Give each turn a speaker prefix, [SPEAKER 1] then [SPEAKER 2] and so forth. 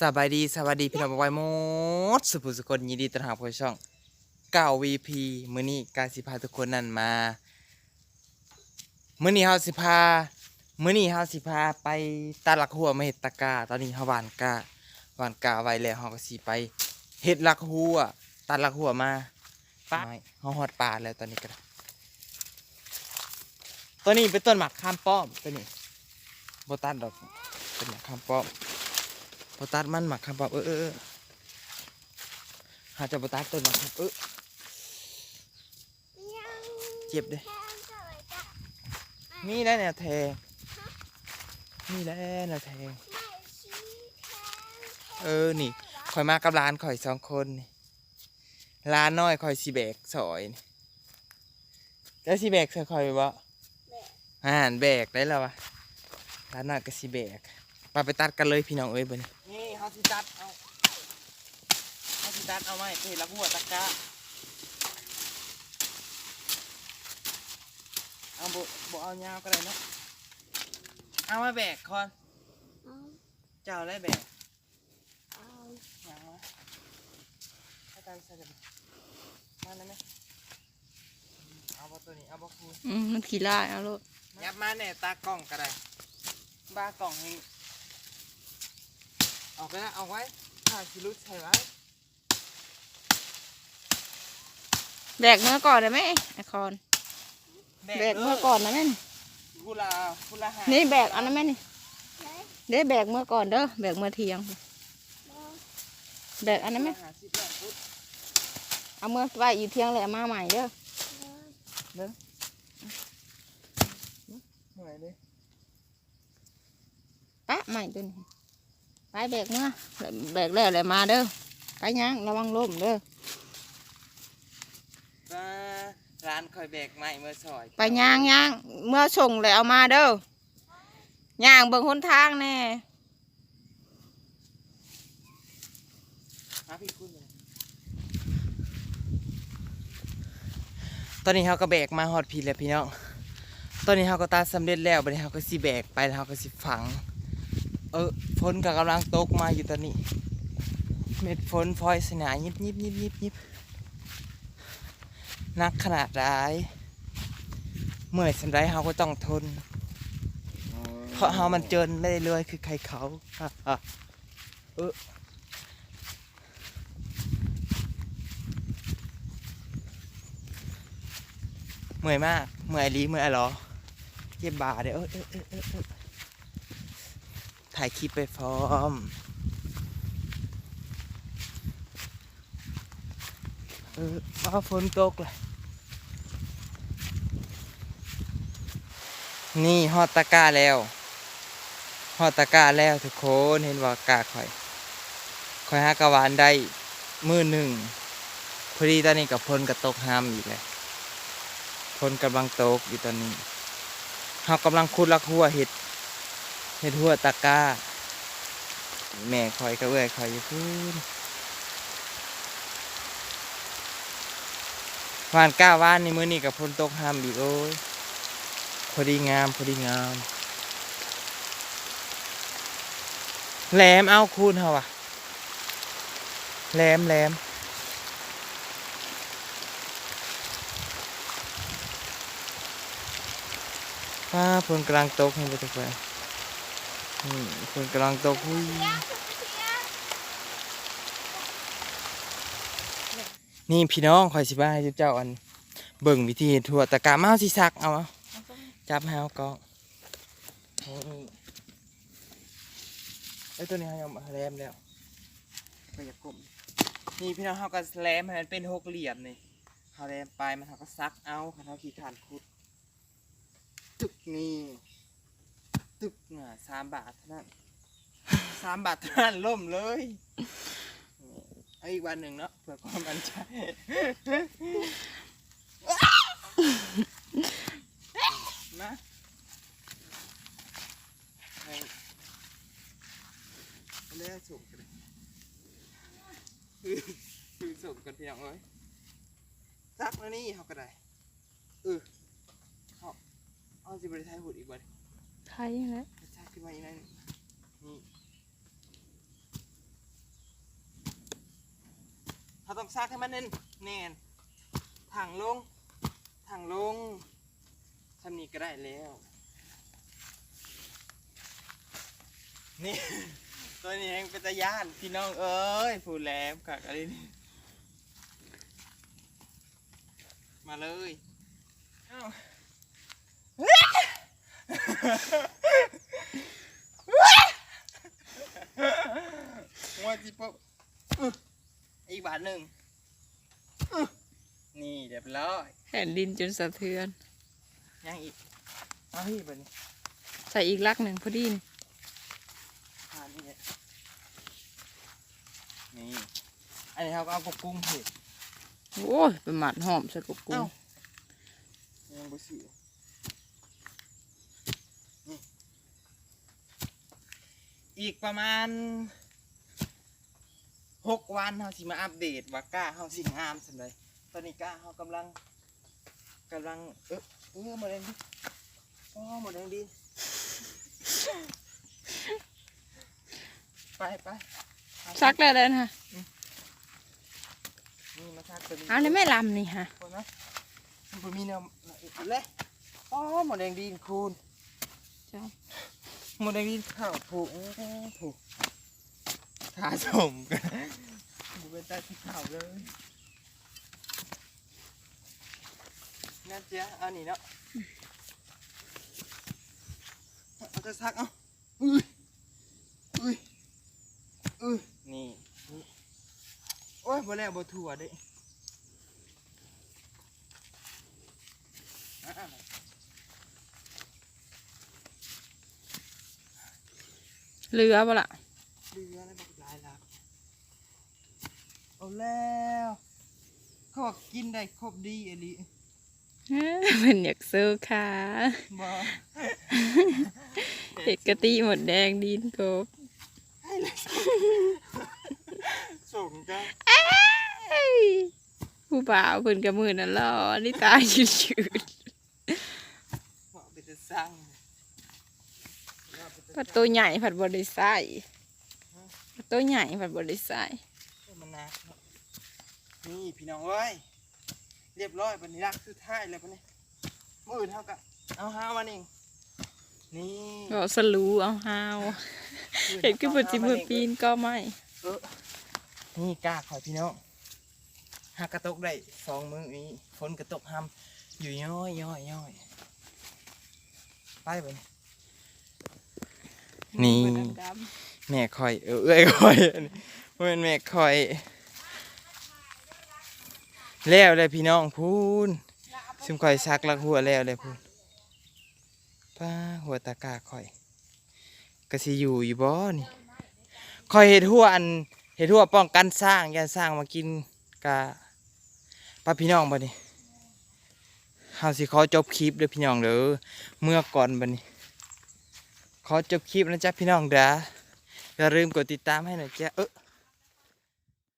[SPEAKER 1] สบายดีสวัสดีพี่น้องบอยหมดสุภุสุคนยินดีต้อนรับเข้าช่องเก่า VP มื้อนี้กาสิพาทุกคนนั่นมามื้อนี้เฮาสิพามื้อนี้เฮาสิพาไปตลาดหัวมาเฮ็ดตะกร้าตอนนี้เฮาหวานกาหวานกาไว้แล้วเฮาก็สิไปเฮ็ดลักหัวตัดลักหัวมาป้าเฮาฮอดป่าแล้วตอนนี้ก็ได้ตัวนี้เป็นต้นหมากข้ามป้อมตัวนี้บ่ตัดดอกเป็นหมากข้ามป้อม บตัดมันหมักครับแบบเออเออเออหาจะบตัดต้นหมักครับเออเจ็บเด้มีแล้วแนวแทงมีแล้วแนวแทงเออนี่คอยมากับร้านคอยสองคนนี่ร้านน้อยคอยสีแบกสอยนี่แล้วสีแบกใส่คอยบ่อาหารแบกได้แล้ววะร้านน้อยก็สีแบก ไปไปตัดกันเลยพี่น้องเอ้ยเบนนี่เขาสิตัดเอาเขาสิตัดเอาไม้ไปละหัวตะกร้าเอาบุบุเอายาวก็ได้เนาะเอามาแบกคอนเจ้าได้แบกยาวมาให้ตันใส่เลยมาได้ไหมเอาบตัวนี้เอาบคูณ
[SPEAKER 2] อืมมันขี้ลายเอาโลด
[SPEAKER 1] ยับมาเนี่ยตากล้องก็ได้บ้ากล้องให้ ออกไปแล้วเอาไว้ถ่ายสิรุดใส่ไว้
[SPEAKER 2] แบกเมื่อก่อนได้ไหมไอคอนแบกเมื่อก่อนนะแม่น
[SPEAKER 1] กุลากุลาหา
[SPEAKER 2] นี่แบกอันนั้นแม่นี่เด้แบกเมื่อก่อนเด้อแบกเมื่อเที่ยง แบกอันนั้นไหม
[SPEAKER 1] กุลาหาสิบแปดฟุต
[SPEAKER 2] เอาเมื่อไว้อยู่เที่ยงเลยเอามาใหม่เด้อ
[SPEAKER 1] เหนื่อยเลย
[SPEAKER 2] ปะใหม่ตัวนี้ ไปแบกเมื่อแบกแล้วเลยมาเด้อไปยังระวังล้มเด้อ
[SPEAKER 1] มาร้านคอยแบกไม้เมื่อซอย
[SPEAKER 2] ไปย่างย่างเมื่อส่งเลยเอามาเด้อย่างเบิ่งหนทางแน่
[SPEAKER 1] มาพี่คุณเลยตอนนี้เขาก็แบกมาฮอดพีแล้วพี่น้อง ตอนนี้เขาก็ตัดสำเร็จแล้วบัดนี้เขาก็สิแบกไปแล้วเขาก็สิฝัง เออฝนก็กำลังตกมาอยู่ตอนนี้ เม็ดฝนฟอยสนายิบยิบยิบยิบยิบนักขนาดร้ายเมื่อยสันไรเขาก็ต้องทน เพราะเฮามันเจนไม่ได้เลยคือใครเขาเออเมื่อยมาก เมื่อยลีเมื่อยหรอเย็บบาเดี๋ยวเออเออเออเออเออ ถ่ายคลิปไปพร้อมเออฟ้าฝนตกเลยนี่ฮอดตะก้าแล้วฮอดตะก้าแล้วทุกคนเห็นว่ากาข่อยข่อยหากระวานได้มือหนึ่งพอดีตอนนี้กับพลกับตกห้ามอีกเลยพลกำลังตกอยู่ตอนนี้เฮากำลังคุดลักหัวเห็ด เห็ดหัวตะก้า แม่ข่อยก็เอ้อยข่อยอยู่พื้นวานก้าวานในมือนี่กับพลตกห้ามอีกโอ้ยพอดีงามพอดีงามแหลมเอาคูณเฮาอะแหลมแหลมป้าฝนกลังตกให้ไปทุกคน อืมฝนกำลังตกอุ้ยนี่พี่น้องคอยสิบ้าให้เจ้าอัน เบิ่งวิธีเฮ็ดถั่วตะกามาเอาสิซักเอาจับให้เอากองไอ้ตัวนี้เขายังแรมแล้วไปอยากลมนี่พี่น้องเขาก็แรมให้มันเป็นหกเหลี่ยมนี่เขาแรมไปมันเขาก็ซักเอาเขาเอาขี้ขานขุดตึกนี่ ตึกอะสามบาทเท่านั้นสามบาทเท่านั้นล่มเลยนี่เอาอีกวันหนึ่งเนาะเพื่อความมั่นใจมาให้เลือกสุกกันเลยคือคือสุกกันเพียงเอ้ยซักแล้วนี่เขาก็ได้เออเขาเอาสิบริไทยหุ่นอีกวัน
[SPEAKER 2] ไทยแล้ว
[SPEAKER 1] ชักขึ้นมาอีกหน่ยนึ่งนี่ต้องซากให้มันแน่นแน่นถังลงถังลงทำนี้ก็ได้แล้ว นี่ ตัวนี้เองเป็นตาย่านพี่น้องเอ้ยผู้แหลมกักอะไรนี่มาเลยเอ้า งวดที่ปุ๊บอื้ออีกบาทหนึ่งอื้อนี่เรียบร้อย
[SPEAKER 2] แผ่นดินจนสะเทือน
[SPEAKER 1] ยังอีกเอาพี่ไปนี่
[SPEAKER 2] ใส่อีกลักหนึ่งพอดีนี่
[SPEAKER 1] อ่านี่เนี่ยนี่อันนี้เขาก็เอากบกุ้งเห็ด
[SPEAKER 2] โอ้ยเป็นหมัดหอมใส่กบกุ้ง
[SPEAKER 1] เอ้ายังบ่ซื้อนี่ อีกประมาณหกวันเขาสิมาอัปเดตว่าก้าเขาสิงามสันใดตอนนี้ก้าเขากำลังกำลังเออเออหมดแรงดิอ๋อหมดแรงดิไปไป
[SPEAKER 2] ซักแล้วเลยนะ
[SPEAKER 1] นี่มาซักตัวนี้
[SPEAKER 2] เอาในแม่ลำนี่ฮะ
[SPEAKER 1] คนนะมันบ่มีแนวอีกเลยอ๋อหมดแรงดินคูณ
[SPEAKER 2] เจ้า
[SPEAKER 1] ห มดแรงดินข้าวผูกผูกขาสมกันบุเป็นตาที่ข่าวเลยนั่นเจ้าเอานี่เนาะเอาจะซักเอาอุ้ยอุ้ยอุ้ยนี่นี่โอ้ยบ่แล้วบ่ถั่วเด้อะ
[SPEAKER 2] เรือบ่ล่ะ
[SPEAKER 1] เรืออะไรบอกหลายหลักเอาแล้วเขาบอกกินได้ครบดีอหลิ
[SPEAKER 2] เอ้อเป็นอยากซื้อค่ะ
[SPEAKER 1] บอ
[SPEAKER 2] เอกติหมดแดงดินกบ
[SPEAKER 1] ให้เลยส่งกัน
[SPEAKER 2] เอ้ยผู้บ่าวเพิ่นกับมือนั่นล่อนี่ตายยืดยืด
[SPEAKER 1] บอกไปจะสร้าง
[SPEAKER 2] ประตูใหญ่ผัดบริใส่ประตูใหญ่ผัดบริใส่
[SPEAKER 1] มันหนักเนาะนี่พี่น้องเอ้ยเรียบร้อยปันนี้รักสุดท้ายแล้วปันนี้มืออื่นเท่ากับเอาห้ามันเองนี่
[SPEAKER 2] ก็สลูเอาฮาวเห็นคือปจิมือปีนก็ไม่
[SPEAKER 1] เออนี่กล้าขอยพี่น้องหากระตกได้สองมือนี้ฝนกระตกห้ำอยู่ย่อยย่อยย่อยไปไป นี่แม่คอยเออเอ้ยคอยอันนี้บ่แมันเป็นแม่คอย แล้วเลยพี่น้องพูนซึมคอยซักลักหัวแล้วเลยพูนป้าหัวตากาคอยกะสิอยู่อยู่บ่นี่คอยเห็ดหัวอันเห็ดหัวป้องกันสร้างย่าสร้างมากินกะป้าพี่น้องบ่นี่เฮาสิขอจบคลิปเด้อพี่น้องเด้อเมื่อก่อนบัดนี้ ขอจบคลิปนะจ๊ะพี่น้องเด้ออย่าลืมกดติดตามให้หน่อยจ้ะเออ